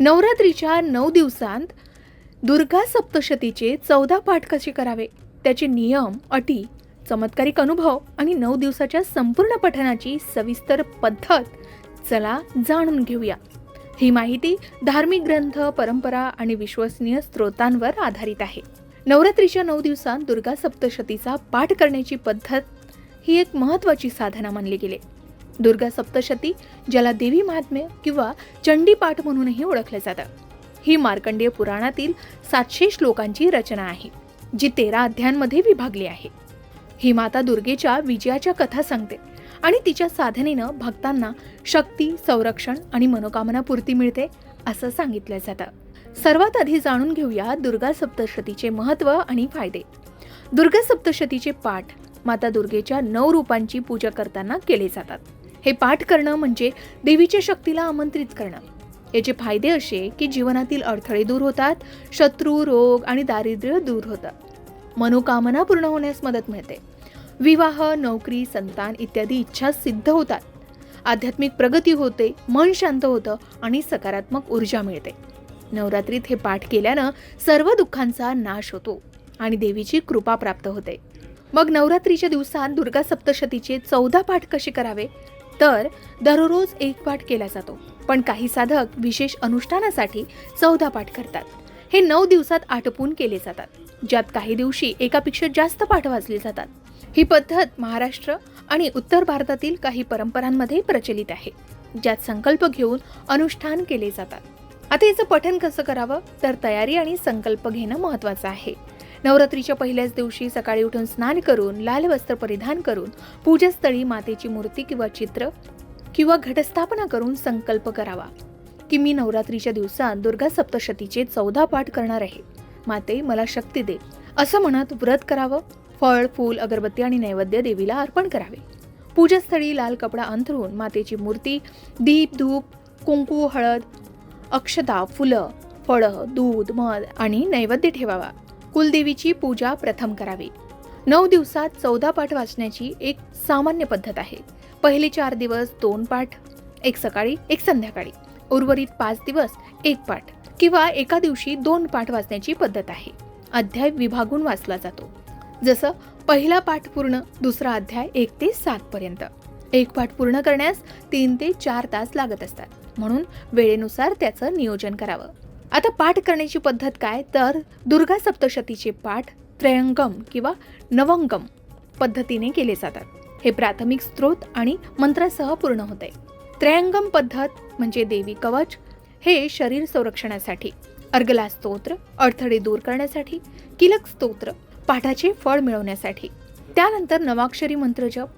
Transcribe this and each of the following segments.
नवरात्रीच्या नऊ दिवसांत दुर्गा सप्तशतीचे चौदा पाठ कसे करावे? त्याचे नियम अटी चमत्कारिक अनुभव आणि नऊ दिवसाच्या संपूर्ण पठणाची सविस्तर पद्धत चला जाणून घेऊया. ही माहिती धार्मिक ग्रंथ परंपरा आणि विश्वसनीय स्रोतांवर आधारित आहे. नवरात्रीच्या नऊ दिवसांत दुर्गा सप्तशतीचा पाठ करण्याची पद्धत ही एक महत्त्वाची साधना मानली गेली. दुर्गा सप्तशती ज्याला देवी महात्म्य किंवा चंडीपाठ म्हणूनही ओळखलं जातं. ही मार्कंडेय पुराणातील सातशे श्लोकांची रचना आहे जी तेरा अध्यायांमध्ये विभागली आहे. ही माता दुर्गेच्या विजयाच्या कथा सांगते आणि तिच्या साधनेनं भक्तांना शक्ती संरक्षण आणि मनोकामना पूर्ती मिळते असं सांगितलं जातं. सर्वात आधी जाणून घेऊया दुर्गा सप्तशतीचे महत्त्व आणि फायदे. दुर्गा सप्तशतीचे पाठ माता दुर्गेच्या नऊ रूपांची पूजा करताना केले जातात. हे पाठ करणं म्हणजे देवीच्या शक्तीला आमंत्रित करणं. याचे फायदे असे की जीवनातील अडथळे दूर होतात शत्रू रोग आणि दारिद्र्य दूर होतं. मनोकामना पूर्ण होण्यास मदत मिळते. विवाह नोकरी संतान इत्यादी इच्छा सिद्ध होतात. आध्यात्मिक प्रगती होते मन शांत होतं आणि सकारात्मक ऊर्जा मिळते. नवरात्रीत हे पाठ केल्यानं सर्व दुःखांचा नाश होतो आणि देवीची कृपा प्राप्त होते. मग नवरात्रीच्या दिवसात दुर्गा सप्तशतीचे चौदा पाठ कसे करावे? तर दररोज एक पाठ केला जातो. पण काही साधक विशेष अनुष्ठानासाठी चौदा पाठ करतात. हे नऊ दिवसात आटपून केले जातात. ज्यात काही दिवशी एकापेक्षा जास्त पाठ वाचले जातात. ही पद्धत महाराष्ट्र आणि उत्तर भारतातील काही परंपरांमध्ये प्रचलित आहे. ज्यात संकल्प घेऊन अनुष्ठान केले जातात. आता याचं पठन कसं करावं? तर तयारी आणि संकल्प घेणं महत्त्वाचं आहे. नवरात्रीच्या पहिल्याच दिवशी सकाळी उठून स्नान करून लाल वस्त्र परिधान करून पूजास्थळी मातेची मूर्ती किंवा चित्र किंवा घटस्थापना करून संकल्प करावा. की मी नवरात्रीच्या दिवसात दुर्गा सप्तशतीचे चौदा पाठ करणार आहे. माते मला शक्ती दे. असं म्हणत व्रत करावं. फळ फूल अगरबत्ती आणि नैवेद्य देवीला अर्पण करावे. पूजास्थळी लाल कपडा अंथरून मातेची मूर्ती दीप धूप कुंकू हळद अक्षता फुलं फळं दूध मध आणि नैवेद्य ठेवावा. कुलदेवीची पूजा प्रथम करावी. नऊ दिवसात चौदा पाठ वाचण्याची एक सामान्य पद्धत आहे. पहिले चार दिवस दोन पाठ एक सकाळी एक संध्याकाळी. उर्वरित पाच दिवस एक पाठ किंवा एका दिवशी दोन पाठ वाचण्याची पद्धत आहे. अध्याय विभागून वाचला जातो. जसं पहिला पाठ पूर्ण दुसरा अध्याय एक ते सात पर्यंत. एक पाठ पूर्ण करण्यास तीन ते चार तास लागत असतात. म्हणून वेळेनुसार त्याचं नियोजन करावं. आता पाठ करण्याची पद्धत काय? तर दुर्गा सप्तशतीचे पाठ त्रयंगम किंवा नवंगम पद्धतीने केले जातात. हे प्राथमिक स्त्रोत आणि मंत्रासह पूर्ण होते. त्रयंगम पद्धत म्हणजे देवी कवच. हे शरीर संरक्षणासाठी अर्गला स्तोत्र अडथळे दूर करण्यासाठी किलक स्तोत्र पाठाचे फळ मिळवण्यासाठी. त्यानंतर नवाक्षरी मंत्र जप.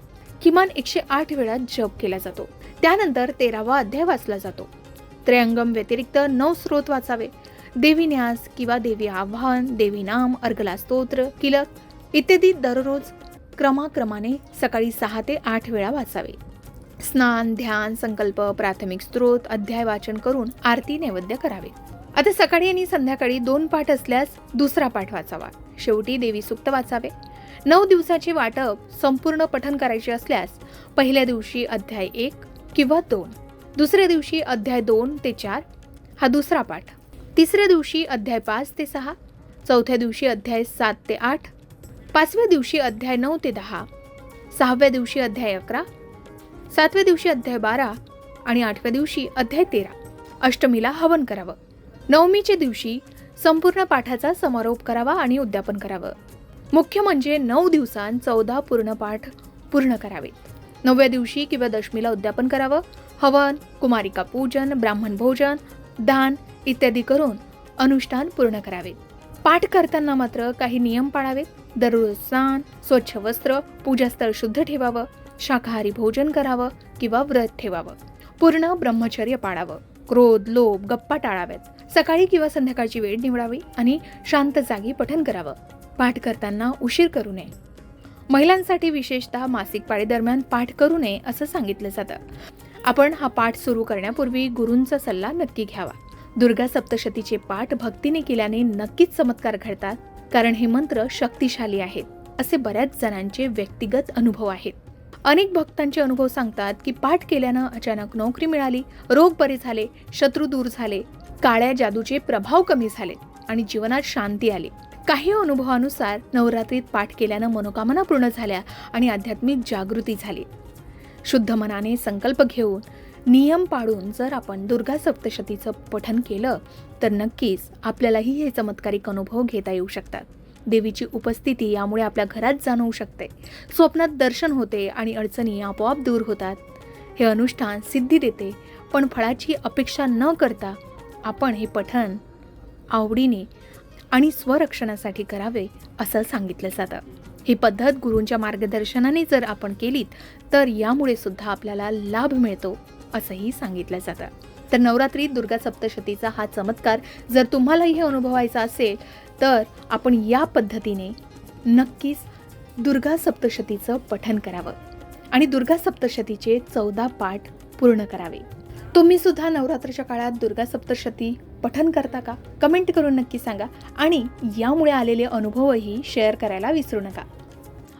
किमान एकशे आठ वेळा जप केला जातो. त्यानंतर तेरावा अध्याय वाचला जातो. त्रयंगम व्यतिरिक्त नऊ स्रोत वाचावे. देवी न्यास किंवा देवी आव्हान देवी नाम अर्गला स्तोत्र किलक इत्यादी दररोज क्रमाक्रमाने सकाळी सहा ते आठ वेळा वाचावे. स्नान ध्यान संकल्प प्राथमिक स्त्रोत अध्याय वाचन करून आरती नैवेद्य करावे. आता सकाळी आणि संध्याकाळी दोन पाठ असल्यास दुसरा पाठ वाचावा. शेवटी देवी सुक्त वाचावे. नऊ दिवसाचे वाटप संपूर्ण पठन करायचे असल्यास पहिल्या दिवशी अध्याय एक किंवा दोन. दुसऱ्या दिवशी अध्याय दोन ते चार हा दुसरा पाठ. तिसऱ्या दिवशी अध्याय पाच ते सहा चौथ्या दिवशी अध्याय सात ते आठ पाचव्या दिवशी अध्याय नऊ ते दहा सहाव्या दिवशी अध्याय अकरा सातव्या दिवशी अध्याय बारा आणि आठव्या दिवशी अध्याय तेरा. अष्टमीला हवन करावं. नवमीच्या दिवशी संपूर्ण पाठाचा समारोप करावा आणि उद्यापन करावं. मुख्य म्हणजे नऊ दिवसांत चौदा पूर्ण पाठ पूर्ण करावेत नवव्या दिवशी किंवा दशमीला उद्यापन करावं. हवन कुमारिका पूजन ब्राह्मण भोजन दान इत्यादी करून अनुष्ठान पूर्ण करावे. पाठ करताना मात्र काही नियम पाळावेत दररोज स्नान स्वच्छ वस्त्र पूजास्थळ शुद्ध ठेवावं शाकाहारी भोजन करावं किंवा व्रत ठेवावं. पूर्ण ब्रह्मचर्य पाळावं. क्रोध लोभ गप्पा टाळाव्यात. सकाळी किंवा संध्याकाळची वेळ निवडावी आणि शांत जागी पठन करावं. पाठ करताना उशीर करू नये. महिलांसाठी विशेषतः मासिक पाळीदरम्यान पाठ करू नये असं सांगितलं जातं. आपण हा पाठ सुरू करण्यापूर्वी गुरूंचा सल्ला नक्की घ्यावा. दुर्गा सप्तशतीचे पाठ भक्तीने केल्याने नक्कीच चमत्कार घडतात कारण हे मंत्र शक्तिशाली आहेत असे बऱ्याच जणांचे व्यक्तिगत अनुभव आहेत. अनेक भक्तांचे अनुभव सांगतात की पाठ केल्यानं अचानक नोकरी मिळाली रोग बरे झाले शत्रू दूर झाले काळ्या जादूचे प्रभाव कमी झाले आणि जीवनात शांती आली. काही अनुभवानुसार नवरात्रीत पाठ केल्यानं मनोकामना पूर्ण झाल्या आणि आध्यात्मिक जागृती झाली. शुद्ध मनाने संकल्प घेऊन नियम पाळून जर आपण दुर्गा सप्तशतीचं पठन केलं तर नक्कीच आपल्यालाही हे चमत्कारिक अनुभव घेता येऊ शकतात. देवीची उपस्थिती यामुळे आपल्या घरात जाणवू शकते. स्वप्नात दर्शन होते आणि अडचणी आपोआप दूर होतात. हे अनुष्ठान सिद्धी देते पण फळाची अपेक्षा न करता आपण हे पठण आवडीने आणि स्वरक्षणासाठी करावे असं सांगितलं जातं. ही पद्धत गुरूंच्या मार्गदर्शनाने जर आपण केलीत तर यामुळे सुद्धा आपल्याला लाभ मिळतो असंही सांगितलं जातं. तर नवरात्रीत दुर्गा सप्तशतीचा हा चमत्कार जर तुम्हालाही अनुभवायचा असेल तर आपण या पद्धतीने नक्कीच दुर्गा सप्तशतीचं पठन करावं आणि दुर्गा सप्तशतीचे चौदा पाठ पूर्ण करावे. तुम्ही सुद्धा नवरात्रीच्या काळात दुर्गा सप्तशती पठन करता का? कमेंट करून नक्की सांगा आणि यामुळे आलेले अनुभवही शेअर करायला विसरू नका.